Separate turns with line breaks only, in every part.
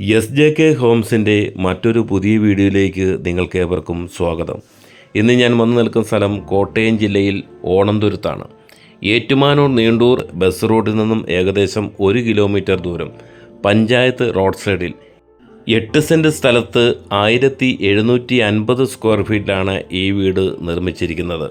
S J K ഹോംസിന്റെ മറ്റൊരു പുതിയ വീഡിയോയിലേക്ക് നിങ്ങൾക്ക് ഏവർക്കും സ്വാഗതം. ഇന്ന് ഞാൻ വന്നു നിൽക്കുന്ന സ്ഥലം കോട്ടയം ജില്ലയിൽ ഓണന്തുരുത്താണ് ഏറ്റുമാനൂർ നീണ്ടൂർ ബസ് റോഡിൽ നിന്നും ഏകദേശം ഒരു കിലോമീറ്റർ ദൂരം പഞ്ചായത്ത് റോഡ് സൈഡിൽ എട്ട് സെന്റ് സ്ഥലത്ത് ആയിരത്തി എഴുന്നൂറ്റി അൻപത് സ്ക്വയർ ഫീറ്റിലാണ് ഈ വീട് നിർമ്മിച്ചിരിക്കുന്നത്.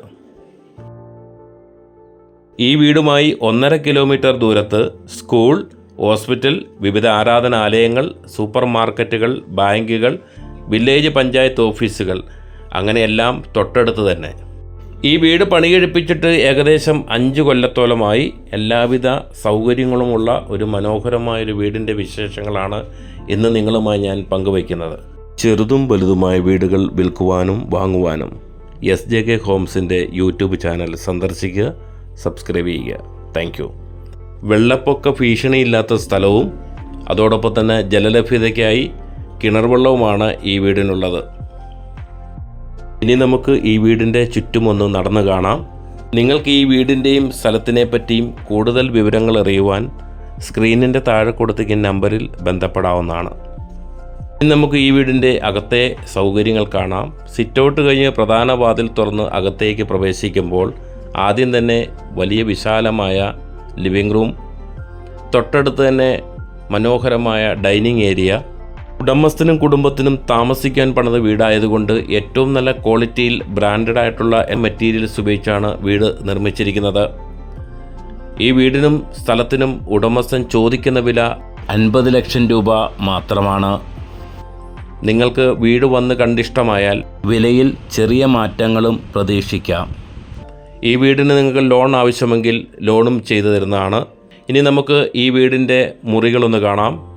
ഈ വീടുമായി ഒന്നര കിലോമീറ്റർ ദൂരത്ത് സ്കൂൾ ഹോസ്പിറ്റൽ വിവിധ ആരാധനാലയങ്ങൾ സൂപ്പർ മാർക്കറ്റുകൾ ബാങ്കുകൾ വില്ലേജ് പഞ്ചായത്ത് ഓഫീസുകൾ. അങ്ങനെയെല്ലാം തൊട്ടടുത്ത് തന്നെ. ഈ വീട് പണി കഴിപ്പിച്ചിട്ട് ഏകദേശം അഞ്ച് കൊല്ലത്തോളമായി എല്ലാവിധ സൗകര്യങ്ങളുമുള്ള ഒരു മനോഹരമായൊരു വീടിന്റെ വിശേഷങ്ങളാണ് ഇന്ന് നിങ്ങളുമായി ഞാൻ പങ്കുവയ്ക്കുന്നത്. ചെറുതും വലുതുമായ വീടുകൾ വിൽക്കുവാനും വാങ്ങുവാനും എസ് ജെ കെ ഹോംസിന്റെ യൂട്യൂബ് ചാനൽ സന്ദർശിക്കുക സബ്സ്ക്രൈബ് ചെയ്യുക. താങ്ക് വെള്ളപ്പൊക്ക ഭീഷണിയില്ലാത്ത സ്ഥലവും അതോടൊപ്പം തന്നെ ജലലഭ്യതയ്ക്കായി കിണർ വെള്ളവുമാണ് ഈ വീടിനുള്ളത്. ഇനി നമുക്ക് ഈ വീടിന്റെ ചുറ്റുമൊന്ന് നടന്നു കാണാം. നിങ്ങൾക്ക് ഈ വീടിന്റെയും സ്ഥലത്തിനെ പറ്റിയും കൂടുതൽ വിവരങ്ങൾ അറിയുവാൻ സ്ക്രീനിന്റെ താഴെ കൊടുത്തിരിക്കുന്ന നമ്പറിൽ ബന്ധപ്പെടാവുന്നതാണ്. ഇനി നമുക്ക് ഈ വീടിന്റെ അകത്തെ സൗകര്യങ്ങൾ കാണാം. സിറ്റൗട്ട് കഴിഞ്ഞ് പ്രധാന വാതിൽ തുറന്ന് അകത്തേക്ക് പ്രവേശിക്കുമ്പോൾ ആദ്യം തന്നെ വലിയ വിശാലമായ ലിവിംഗ് റൂം. തൊട്ടടുത്ത് തന്നെ മനോഹരമായ ഡൈനിങ് ഏരിയ. ഉടമസ്ഥനും കുടുംബത്തിനും താമസിക്കാൻ പണിത വീടായതുകൊണ്ട് ഏറ്റവും നല്ല ക്വാളിറ്റിയിൽ ബ്രാൻഡഡ് ആയിട്ടുള്ള മെറ്റീരിയൽസ് ഉപയോഗിച്ചാണ് വീട് നിർമ്മിച്ചിരിക്കുന്നത്. ഈ വീടിനും സ്ഥലത്തിനും ഉടമസ്ഥൻ ചോദിക്കുന്ന വില അൻപത് ലക്ഷം രൂപ മാത്രമാണ്. നിങ്ങൾക്ക് വീട് വന്ന് കണ്ടിഷ്ടമായാൽ വിലയിൽ ചെറിയ മാറ്റങ്ങളും പ്രതീക്ഷിക്കാം. ഈ വീടിന് നിങ്ങൾക്ക് ലോൺ ആവശ്യമെങ്കിൽ ലോണും ചെയ്തു തരുന്നതാണ്. ഇനി നമുക്ക് ഈ വീടിന്റെ മുറികളൊന്ന് കാണാം.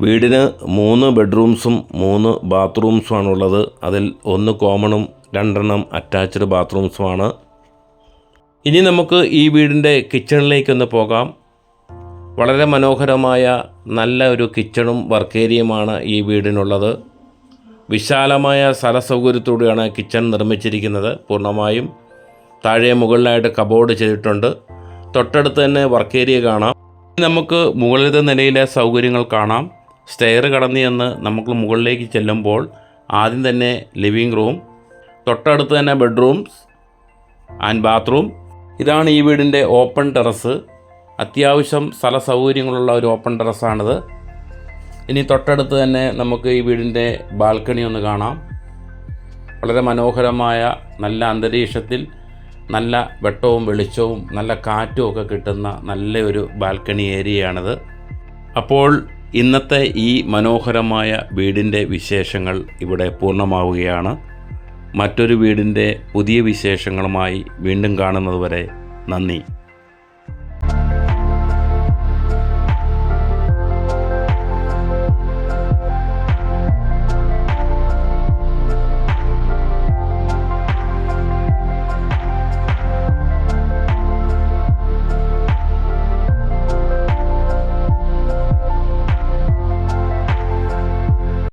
വീടിന് മൂന്ന് ബെഡ്റൂംസും മൂന്ന് ബാത്റൂംസുമാണ് ഉള്ളത്. അതിൽ ഒന്ന് കോമണും രണ്ടെണ്ണം അറ്റാച്ച്ഡ് ബാത്റൂംസുമാണ് ഇനി നമുക്ക് ഈ വീടിന്റെ കിച്ചണിലേക്കൊന്ന് പോകാം. വളരെ മനോഹരമായ നല്ല ഒരു കിച്ചണും വർക്ക് ഏരിയയുമാണ് ഈ വീടിനുള്ളത്. വിശാലമായ സ്ഥലസൗകര്യത്തോടെയാണ് കിച്ചൺ നിർമ്മിച്ചിരിക്കുന്നത്. പൂർണമായും താഴെ മുകളിലായിട്ട് കബോർഡ് ചെയ്തിട്ടുണ്ട്. തൊട്ടടുത്ത് തന്നെ വർക്ക് ഏരിയ കാണാം. നമുക്ക് മുകളിലത്തെ നിലയിലെ സൗകര്യങ്ങൾ കാണാം. സ്റ്റെയർ കടന്നു ചെന്ന് നമുക്ക് മുകളിലേക്ക് ചെല്ലുമ്പോൾ ആദ്യം തന്നെ ലിവിങ് റൂം തൊട്ടടുത്ത് തന്നെ ബെഡ്റൂംസ് ആൻഡ് ബാത്റൂം ഇതാണ് ഈ വീടിന്റെ ഓപ്പൺ ടെറസ് അത്യാവശ്യം സ്ഥല സൗകര്യങ്ങളുള്ള ഒരു ഓപ്പൺ ടെറസാണിത് ഇനി തൊട്ടടുത്ത് തന്നെ നമുക്ക് ഈ വീടിന്റെ ബാൽക്കണി ഒന്ന് കാണാം. വളരെ മനോഹരമായ നല്ല അന്തരീക്ഷത്തിൽ നല്ല വെട്ടവും വെളിച്ചവും നല്ല കാറ്റും ഒക്കെ കിട്ടുന്ന നല്ലൊരു ബാൽക്കണി ഏരിയയാണിത്. അപ്പോൾ ഇന്നത്തെ ഈ മനോഹരമായ വീടിന്റെ വിശേഷങ്ങൾ ഇവിടെ പൂർണമാവുകയാണ്. മറ്റൊരു വീടിന്റെ പുതിയ വിശേഷങ്ങളുമായി വീണ്ടും കാണുന്നതുവരെ നന്ദി.